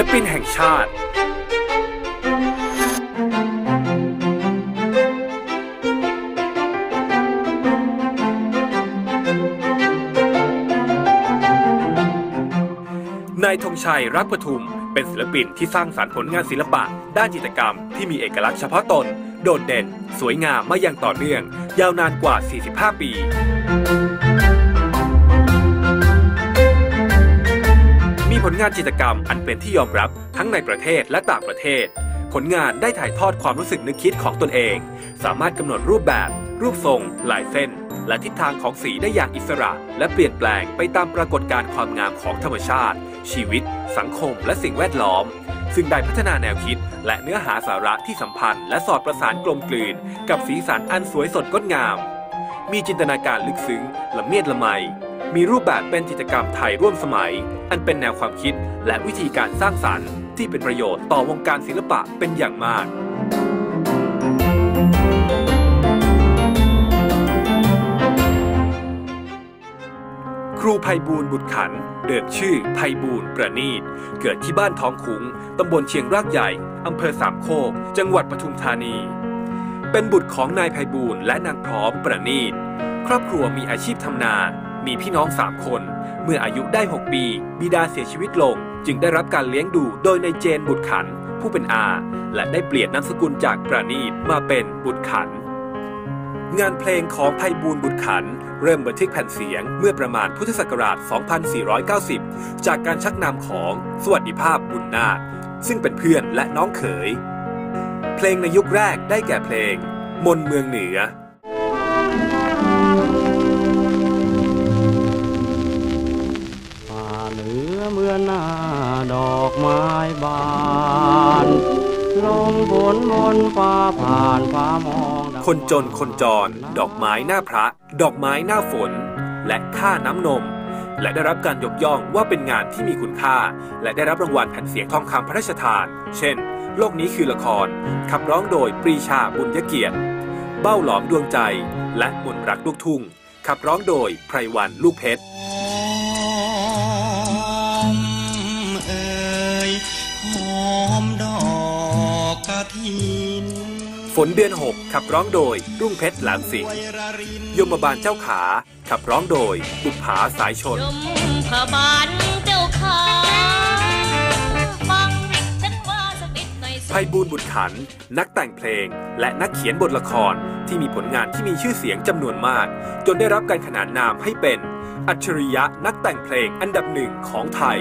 ลปินแห่งชาติ นายธงชัยรักปทุม เป็นศิลปินที่สร้างสรรค์ผลงานศิลปะ ด้านจิตรกรรมที่มีเอกลักษณ์เฉพาะตน โดดเด่น สวยงามมาอย่างต่อเนื่อง ยาวนานกว่า 45 ปี งานจิตรกรรมอันเป็นที่ยอมรับทั้งในประเทศและต่างประเทศ ผลงานได้ถ่ายทอดความรู้สึกนึกคิดของตนเอง สามารถกำหนดรูปแบบ รูปทรง ลายเส้น และทิศทางของสีได้อย่างอิสระ และเปลี่ยนแปลงไปตามปรากฏการณ์ความงามของธรรมชาติ ชีวิต สังคม และสิ่งแวดล้อม ซึ่งได้พัฒนาแนวคิด และเนื้อหาสาระที่สัมพันธ์ และสอดประสานกลมกลืน กับสีสันอันสวยสดงดงาม มีจินตนาการลึกซึ้งละเมียดละไมมีรูปแบบเป็นจิตรกรรมไทยร่วมสมัย อันเป็นแนวความคิดและวิธีการสร้างสรรค์ ที่เป็นประโยชน์ต่อวงการศิลปะเป็นอย่างมากครูไพบูลบุตรขัน เดิมชื่อไพบูลประณีต เกิดที่บ้านท้องขุง ตำบลเชียงรากใหญ่ อำเภอสามโคก จังหวัดปทุมธานี เป็นบุตรของนายไพบูลและนางพร้อมประณีต ครอบครัวมีอาชีพทำนา มีพี่น้องสามคน เมื่ออายุได้ 6 ปี บิดาเสียชีวิตลง จึงได้รับการเลี้ยงดูโดยในเจนบุตรขัน ผู้เป็นอา และได้เปลี่ยนนามสกุลจากประณีตมาเป็นบุตรขัน งานเพลงของไพบูลบุตรขัน เริ่มบันทึกแผ่นเสียงเมื่อประมาณพุทธศักราช 2490 จากการชักนำของสวัสดิภาพบุญนาคซึ่งเป็นเพื่อนและน้องเขย เพลงในยุคแรกได้แก่เพลง มนเมืองเหนือ เมื่อหน้าดอกไม้บานลมฝนบนฟ้าผ่านฟ้ามองคนจนคนจร ดอกไม้หน้าพระ ดอกไม้หน้าฝน และค่าน้ำนม และได้รับการยกย่องว่าเป็นงานที่มีคุณค่า และได้รับรางวัลแผ่นเสียงทองคำพระราชทาน เช่น โลกนี้คือละครขับร้องโดยปรีชาบุญยเกียรติ เบ้าหลอมดวงใจ และมนรักลูกทุ่งขับร้องโดยไพรวันลูกเพชร มดอกกระถินฝนเดือนหกขับร้องโดย รุ่งเพชรหลามสิงห์วยระรินยมบาลเจ้าขา ขับร้องโดย บุปผาสายชนยมพบาลเจ้าขาฟังฉันว่าสักนิดหน่อยสิไพบูลย์บุตรขัน นักแต่งเพลง และนักเขียนบทละครที่มีผลงานที่มีชื่อเสียงจำนวนมาก จนได้รับการขนานนามให้เป็น อัจฉริยะนักแต่งเพลงอันดับหนึ่งของไทย